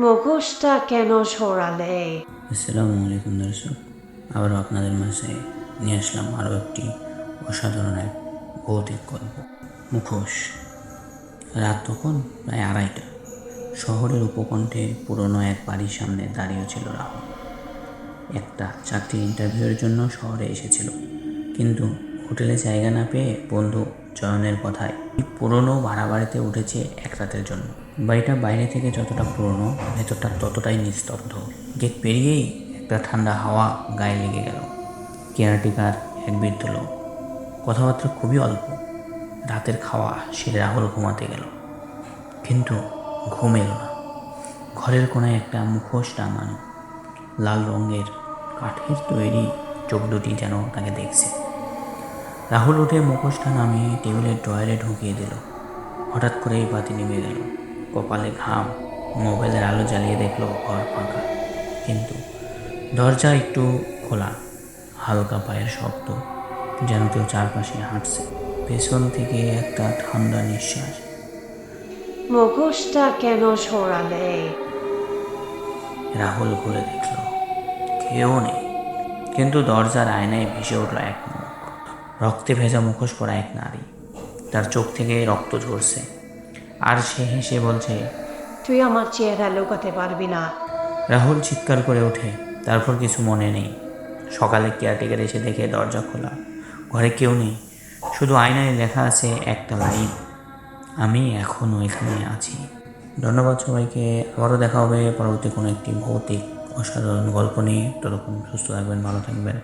মুখোশটা কেন সরালে? আসসালামু আলাইকুম দর্শক, আবারও আপনাদের মাঝে নিয়ে আসলাম আরও একটি অসাধারণ এক ভৌতিক গল্প। মুখোশ। রাত তখন প্রায় আড়াইটা। শহরের উপকণ্ঠে পুরনো এক বাড়ির সামনে দাঁড়িয়ে ছিল রাহুল। একটা চাকরি ইন্টারভিউয়ের জন্য শহরে এসেছিল। কিন্তু হোটেলে জায়গা না পেয়ে বন্ধু চয়নের কথায়। পুরনো ভাড়া বাড়িতে উঠেছে এক রাতের জন্য। বাড়িটা বাইরে থেকে যতটা পুরনো, ভেতরটা ততটাই নিস্তব্ধ। গেট পেরিয়েই একটা ঠান্ডা হাওয়া গায়ে লেগে গেল। কেয়ারটেকার এক বৃদ্ধ লোক। কথাবার্তা খুবই অল্প। রাতের খাওয়া সেরে রাহুল ঘুমাতে গেল। কিন্তু ঘুম এলো না। ঘরের কোনায় একটা মুখোশ টাঙানো। লাল রঙের কাঠের তৈরি চোখ দুটি যেন তাকে দেখছে। রাহুল উঠে মুখোশটা নামিয়ে টেবিলের ড্রয়ারে ঢুকিয়ে দিল। হঠাৎ করেই বাতি নেমে গেল। কপালে ঘাম মোবাইলের আলো জ্বালিয়ে দেখল ঘর ফাঁকা। কিন্তু দরজা একটু খোলা হালকা পায়ের শব্দ যেন কেউ চারপাশে হাঁটছে। পেছন থেকে একটা ঠান্ডা নিঃশ্বাস। মুখোশটা কেন সরালে? রাহুল ঘুরে দেখল কেউ নেই। কিন্তু দরজার আয়নায় ভেসে উঠল এক মুখ রক্তে ভেজা মুখোশ পরা এক নারী। তার চোখ থেকে রক্ত ঝরছে। আর সে হেসে বলছে তুই আমার চেহারা লুকাতে পারবি না। রাহুল চিৎকার করে ওঠে। তারপর কিছু মনে নেই। সকালে কেয়ারটেকার এসে দেখে দরজা খোলা। ঘরে কেউ নেই। শুধু আয়নায় লেখা আছে একটা লাইন আমি এখনও এখানে আছি। ধন্যবাদ সবাইকে। আবারও দেখা হবে পরবর্তী কোনো একটি ভৌতিক অসাধারণ গল্প নিয়ে। ততক্ষণ সুস্থ থাকবেন ভালো থাকবেন।